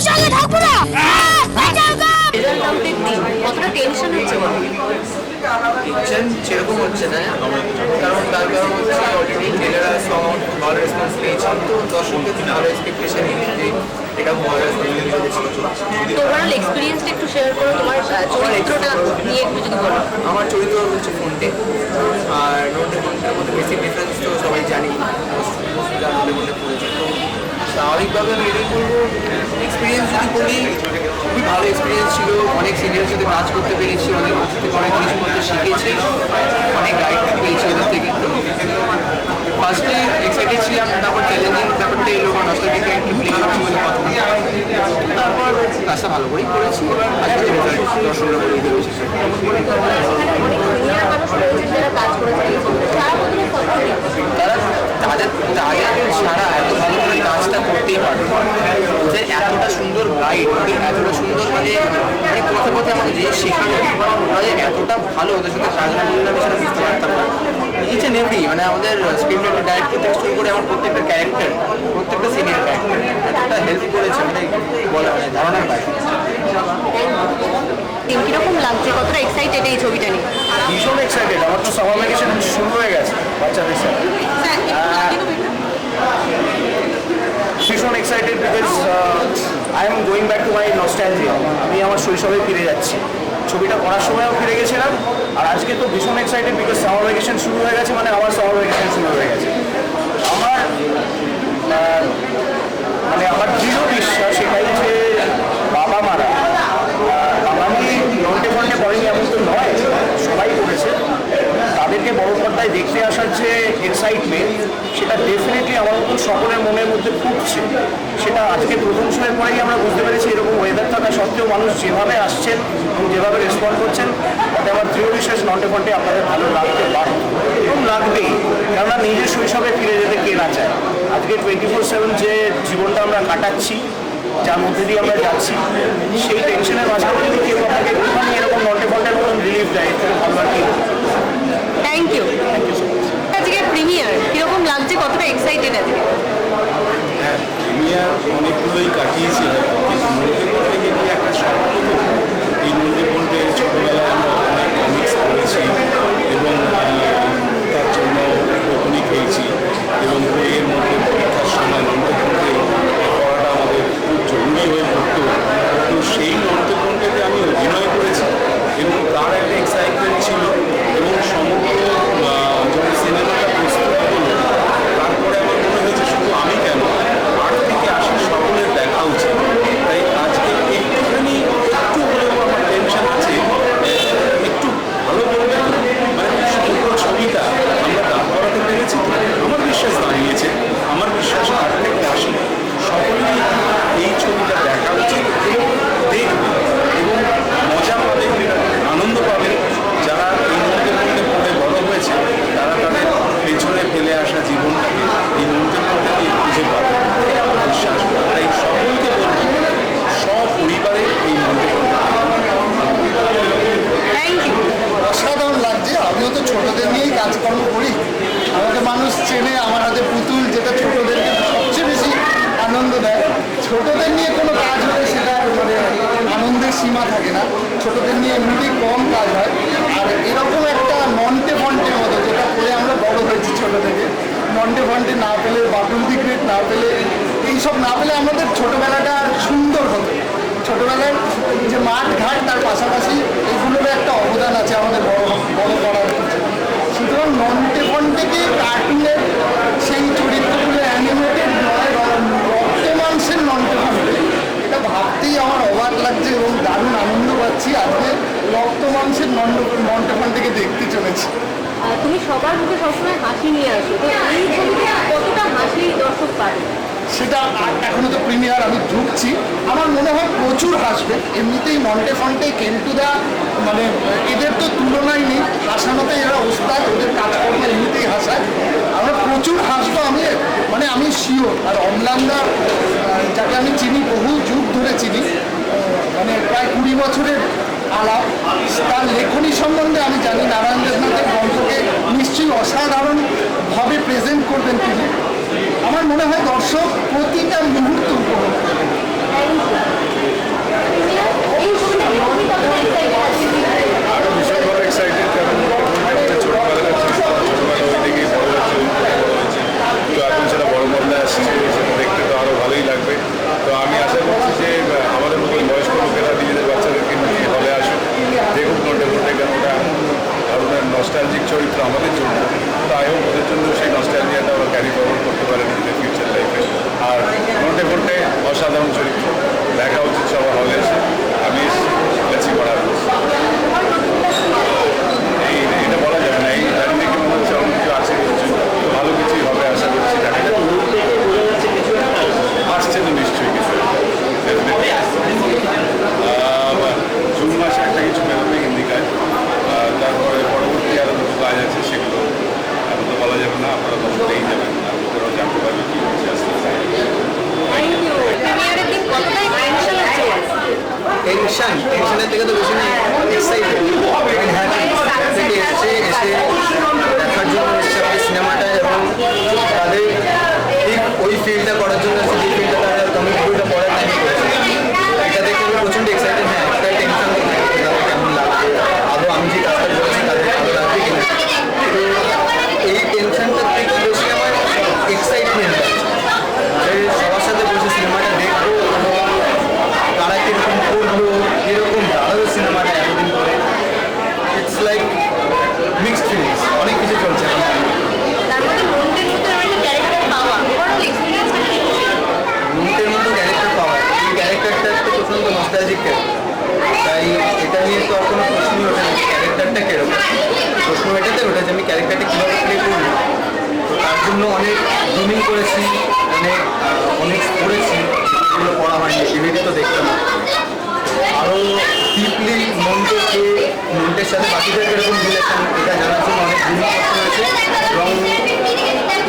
ওর সঙ্গে থাকব না। কতটা টেনশন হচ্ছে বলো? টেনশন সেরকম হচ্ছে না। কারণ তার কারণ হচ্ছে অলরেডি ট্রেলার সং ভালো রেসপন্স পেয়েছি। তো দর্শকদের জন্য ভালো এক্সপেকটেশন যে এটা ভালো রেসপন্স তো ওভারঅল এক্সপিরিয়েন্সটা একটু শেয়ার করো। তোমার চরিত্রটা নিয়ে একটু যদি বলো। আমার চরিত্র হচ্ছে ফোনটে। আর নোটে ফোনটার মধ্যে বেশি ডিফারেন্স তো সবাই জানি পড়েছে তো স্বাভাবিকভাবে আমি এটাই বলব এক্সপিরিয়েন্স যদি বলি, খুবই ভালো এক্সপিরিয়েন্স ছিল। অনেক সিনিয়র সাথে কাজ করতে পেরেছি, অনেক থেকে অনেক কিছু করতে শিখেছি, অনেক গাইড পেয়েছি ওদের থেকে। ফার্স্টে এক্সাইটেড ছিলাম, তারপর চ্যালেঞ্জিং ব্যাপারটা এলো বা নস্টালজিকা একটু তারপর কাজটা ভালো করেই করেছি, এবার তাদের তাদের ছাড়া এত ভালো করে কাজটা করতেই পারবে। ওদের এতটা সুন্দর গাইড এতটা সুন্দর মানে মানে পথে পথে আমাকে যে শেখানো ওরা যে এতটা ভালো ওদের সাথে কাজ না করলে আমি সেটা বুঝতে পারতাম না। ইচ অ্যান্ড এভরি মানে আমাদের স্ক্রিপ্ট ডাইরেক্টর থেকে শুরু করে আমার প্রত্যেকটা ক্যারেক্টার প্রত্যেকটা সিনিয়র ক্যারেক্টার এতটা হেল্প করেছে মানে বলা মানে ধারণার বাইরে কীরকম লাগছে? কতটা এক্সাইটেড এই ছবিটা নিয়ে? ভীষণ এক্সাইটেড আমার তো সামার ভ্যাকেশন শুরু হয়ে গেছে বাচ্চাদের সাথে ভীষণ excited because I am going back to my nostalgia আমি আমার শৈশবে ফিরে যাচ্ছি। ছবিটা করার সময়ও ফিরে গেছিলাম। আর আজকে তো ভীষণ এক্সাইটেড বিকজ সামার ভ্যাকেশন শুরু হয়ে গেছে মানে আমার সামার ভ্যাকেশন শুরু হয়ে গেছে। আমার মানে আমার দৃঢ় বিশ্বাস এটাই যে বাবা মারা আহ, বাঙালি নন্টে ফন্টে করেনি এমন তো নয় সবাই করেছে। তাদেরকে বড় পর্দায় দেখতে আসার যে এক্সাইটমেন্ট সেটা ডেফিনেটলি আমার মতন সকলের মনের মধ্যে ফুটছে। সেটা আজকে প্রথম শোয়ের পরেই আমরা বুঝতে পেরেছি এরকম ওয়েদার থাকা সত্ত্বেও মানুষ যেভাবে আসছেন এবং যেভাবে রেসপন্ড করছেন, তাতে আমার দৃঢ় বিশ্বাস নন্টে ফন্টে আপনাদের ভালো লাগতে পারে। এবং লাগবেই, কেননা নিজের শৈশবে ফিরে যেতে কে না চায়। আজকে টোয়েন্টি ফোর সেভেন যে জীবনটা আমরা কাটাচ্ছি, যার মধ্যে দিয়ে আমরা যাচ্ছি, সেই টেনশনের মাঝখানে যদি কেউ আপনাকে এরকম নটে ফন্টের মতন রিলিফ দেয় থেকে ভালো আর কি thank you thank you so much আজকে প্রিমিয়ার কীরকম লাগছে কতটা এক্সাইটেড আজকে। প্রিমিয়ার অনেকগুলোই কাটিয়েছি কিন্তু মধ্যে পড়তে গিয়ে একটা স্বপ্ন তো। এই মধ্যে পড়তে ছোটোবেলায় আমরা অনেক কমিক্স পড়েছি এবং আহ, তার জন্য বকুনি খেয়েছি এবং বইয়ের মধ্যে পরীক্ষার সময় মধ্যে পড়তে পড়াটা আমাদের খুব জরুরি হয়ে পড়তো তো সেই মন্তব্যটাতে আমি অভিনয় করেছি এবং তার একটা এক্সাইটমেন্ট ছিল এবং সমগ্র আহ, যখন সিনেমাটা প্রস্তুত হলো তারপরে আমার মনে হয়েছে শুধু আমি কেন আট থেকে আশি সকলের দেখা উচিত তাই আজকে একটুখানি একটু হলেও আমার টেনশন আছে আহ, একটু ভালো বলবে তো? মানে সমগ্র ছবিটা আমরা দাঁড় করাতে পেরেছি তো আমার বিশ্বাস দাঁড়িয়েছে আমার বিশ্বাস আট থেকে আশি সকলেই এই ছবিটা দেখা উচিত এবং দেখবে এবং মজা পাবে আনন্দ পাবে যারা এই মধ্যে মধ্যে পড়ে বড় হয়েছে তারা তাদের পেছনে ফেলে আসা জীবনটাকে এই মধ্যে মধ্যে খুঁজে পাবে এটা আমার বিশ্বাস তাই সকলকে বলব সপরিবারে এই মধ্যে থ্যাংক ইউ অসাধারণ লাগছে আমিও তো ছোটদের নিয়েই কাজকর্ম করি আমাকে মানুষ চেনে আমার হাতে পুতুল যেটা ছোটদেরকে সবচেয়ে বেশি আনন্দ দেয় ছোটদের নিয়ে কোনো কাজ হলে সেটা মানে আনন্দের সীমা থাকে না। ছোটদের নিয়ে এমনিতেই কম কাজ হয়। আর এরকম একটা নন্টে ফন্টের মতো, যেটা করে আমরা বড় হয়েছি ছোট থেকে নন্টে ফন্টে না পেলে, বাটুল দিগ্রেট না পেলে, এইসব না পেলে আমাদের ছোটবেলাটা সুন্দর হতো। ছোটবেলায় যে মাঠ ঘাট তার পাশাপাশি এগুলোর একটা অবদান আছে আমাদের বড় বড় করার ক্ষেত্রে। সুতরাং নন্টে ফন্টেকে কার্টুনের সেই চরিত্রগুলো অ্যানিমেটেড নয় রক্ত মাংসের নন্টে ফন্টে এটা ভাবতেই আমার অবাক লাগছে এবং দারুণ আনন্দ পাচ্ছি। আজকে রক্ত মাংসের নন্ড নন্টে ফন্টেকে দেখতে চলেছি। তুমি সবার মুখে সবসময় হাসি নিয়ে আসো। তো এই ছবিতে কতটা হাসি দর্শক পাবে? সেটা এখনও তো প্রিমিয়ার আমি ঢুকছি। আমার মনে হয় প্রচুর হাসবে। এমনিতেই মন্টে ফন্টে কেন্টুদা মানে এদের তো তুলনাই নেই। হাসানোতে এরা ওস্তাদ ওদের কাজকর্ম এমনিতেই হাসায়। আমরা প্রচুর হাসবো আমি মানে আমি শিওর আর অম্লানদা যাকে আমি চিনি বহু যুগ আলাপ তার লেখনী সম্বন্ধে আমি জানি নারায়ণ দেবনাথের গ্রন্থকে নিশ্চয়ই অসাধারণভাবে প্রেজেন্ট করবেন তিনি। আমার মনে হয় দর্শক প্রতিটা মুহূর্ত উপভোগ তাই এটা নিয়ে তো আর কোনো প্রশ্নই ওঠে না ক্যারেক্টারটা কীরকম। প্রশ্ন এটাতে ওঠে যে আমি ক্যারেক্টারটা কীভাবে প্লে করব। তার জন্য অনেক জুমিং করেছি, অনেক অনেক পড়েছি যেগুলো পড়া হয়নি টিভিতে তো দেখতাম আরও ডিপলি মনকে মনটের সাথে বাকিদের কীরকম রিলেশন এটা জানার জন্য অনেক জুমিং করতে হয়েছে। এবং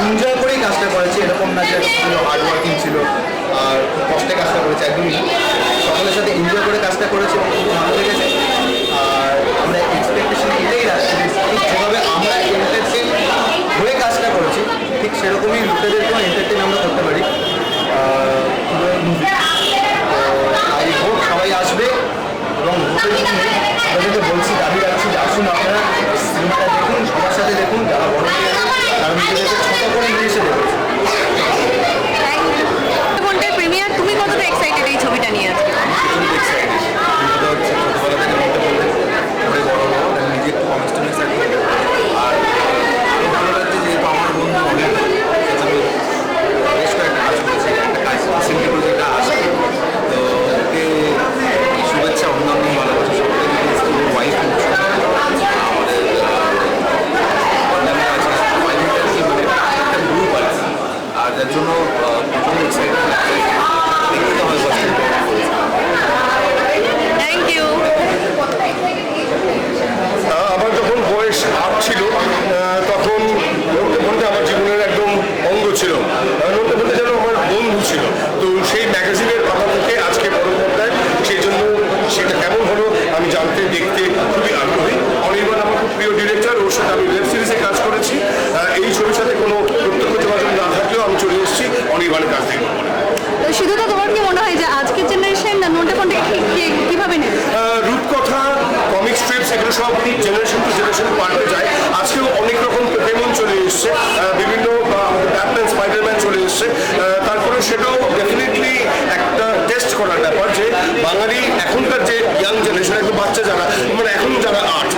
এনজয় করেই কাজটা করেছি, এরকম না যে ছিল হার্ড ওয়ার্কিং ছিল, আর কষ্টে কাজটা করেছি, একদমই এনজয় করে কাজটা করেছি এবং খুব ভালো লেগেছে। আর আমরা এক্সপেকটেশন এটাই রাখছি যেভাবে আমরা এন্টারটেন হয়ে কাজটা করেছি, ঠিক সেরকমই লোকেদেরকেও এন্টারটেন আমরা করতে পারি আই হোপ সবাই আসবে এবং ভোটের দিন আপনাদেরকে বলছি দাবি রাখছি যে আসুন আপনারা সিনেমাটা দেখুন সবার সাথে দেখুন যারা বড় হয়ে গেছে তারা নিজেদেরকে ছোট করে নিয়ে এসে দেখুন কোনটার প্রিমিয়ার তুমি কতটা এক্সাইটেড এই ছবিটা নিয়ে আজকে প্রচণ্ড এক্সাইটেড যেটা হচ্ছে ছোটোবেলা থেকে মনটা বলতে পরে বড় বড় নিজে একটু কনস্টেন্স থাকি আর খুব ভালো লাগছে যেহেতু আমার বন্ধু অনেক সেজন্য বেশ কয়েকটা কাজ করেছে একটা কাজ রিসেন্টলি প্রজেক্টটা আসে তো ওকে শুভেচ্ছা অন্যান্য ভালোবাসা সবাইকে ওয়াইফ আমাদের অন্যান্য আছে ফাইভ মিটার কি মানে একটা গ্রুপ আছে আর যার জন্য আহ, প্রচণ্ড এক্সাইটেড লাগছে দেখতে হবে বছর থ্যাংক ইউ আহ, আমার যখন বয়স আট ছিল আহ, তখন নন্টে ফন্টে আমার জীবনের একদম অঙ্গ ছিল আহ, নন্টে ফন্টে যেন আমার বন্ধু ছিল তো সেই ম্যাগাজিনের পাতা থেকে আজকে বড় পর্দায় সেই জন্য সেটা কেমন হলো আমি জানতে দেখতে খুবই আগ্রহী প্রিয় ডিরেক্টর ওর সাথে আমি ওয়েব সিরিজে কাজ করেছি। এই ছবির সাথে কোনো প্রত্যক্ষ যোগাযোগ না থাকলেও আমি চলে এসেছি থেকে। তো তোমার কি মনে হয় যে আজকের জেনারেশন ফোনটা কীভাবে নেবে? রূপকথা কমিক স্ট্রিপস এগুলো সব জেনারেশন টু জেনারেশন পাল্টে যায়। আজকেও অনেক রকম পেমেন্ট চলে এসছে বিভিন্ন ব্যাটম্যান স্পাইডারম্যান চলে এসছে। তারপরে সেটাও ডেফিনেটলি একটা টেস্ট করার ব্যাপার যে বাঙালি এখনকার যে ইয়াং জেনারেশন একদম বাচ্চা যারা মানে এখন যারা আর্ট